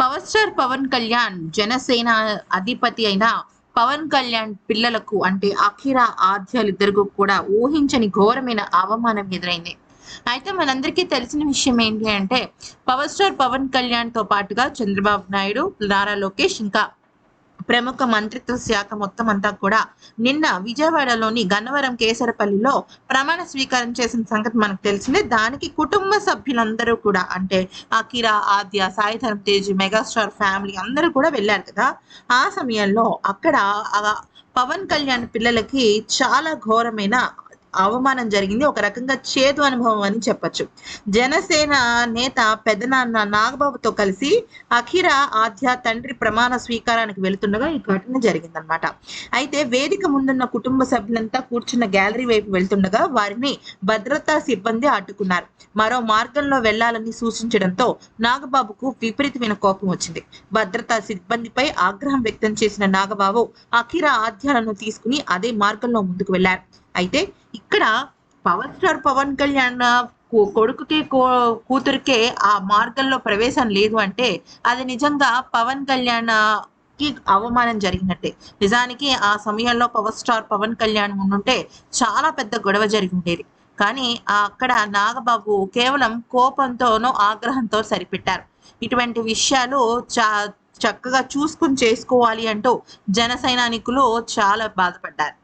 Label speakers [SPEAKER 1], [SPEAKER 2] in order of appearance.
[SPEAKER 1] Power star Pawan Kalyan Janasena అధిపతి అయిన పవన్ కళ్యాణ్ పిల్లలకు అంటే అఖిర ఆద్యాలిద్దరికీ కూడా ఊహించని ఘోరమైన అవమానం ఎదురైంది. అయితే మనందరికీ తెలిసిన విషయం ఏంటి అంటే పవర్ స్టార్ పవన్ కళ్యాణ్తో పాటుగా చంద్రబాబు నాయుడు నారా లోకేష్ ఇంకా ప్రముఖ మంత్రిత్వ శాఖ మొత్తం అంతా కూడా నిన్న విజయవాడలోని గన్నవరం కేసరపల్లిలో ప్రమాణ స్వీకారం చేసిన సంగతి మనకు తెలిసిందే. దానికి కుటుంబ సభ్యులందరూ కూడా అంటే అకిరా ఆద్య సాయిధరం తేజ్ మెగాస్టార్ ఫ్యామిలీ అందరూ కూడా వెళ్ళారు కదా. ఆ సమయంలో అక్కడ పవన్ కళ్యాణ్ పిల్లలకి చాలా ఘోరమైన అవమానం జరిగింది. ఒక రకంగా చేదు అనుభవం అని చెప్పొచ్చు. జనసేన నేత పెద్దనాన్న నాగబాబుతో కలిసి అఖిర ఆద్య తండ్రి ప్రమాణ స్వీకారానికి వెళుతుండగా ఈ ఘటన జరిగిందనమాట అయితే వేదిక ముందున్న కుటుంబ సభ్యులంతా కూర్చున్న గ్యాలరీ వైపు వెళ్తుండగా వారిని భద్రతా సిబ్బంది అడ్డుకున్నారు. మరో మార్గంలో వెళ్ళాలని సూచించడంతో నాగబాబుకు విపరీతమైన కోపం వచ్చింది. భద్రతా సిబ్బందిపై ఆగ్రహం వ్యక్తం చేసిన నాగబాబు అఖిర ఆద్యాలను తీసుకుని అదే మార్గంలో ముందుకు వెళ్ళారు. అయితే ఇక్కడ పవర్ స్టార్ పవన్ కళ్యాణ్ కొడుకుకి కూతురికే ఆ మార్గంలో ప్రవేశం లేదు అంటే అది నిజంగా పవన్ కళ్యాణ్కి అవమానం జరిగినట్టే. నిజానికి ఆ సమయంలో పవర్ స్టార్ పవన్ కళ్యాణ్ ఉండుంటే చాలా పెద్ద గొడవ జరిగి ఉండేది. కానీ అక్కడ నాగబాబు కేవలం కోపంతోనో ఆగ్రహంతో సరిపెట్టారు. ఇటువంటి విషయాలు చా చక్కగా చూసుకుని చేసుకోవాలి అంటూ జన సైనానికులు చాలా బాధపడ్డారు.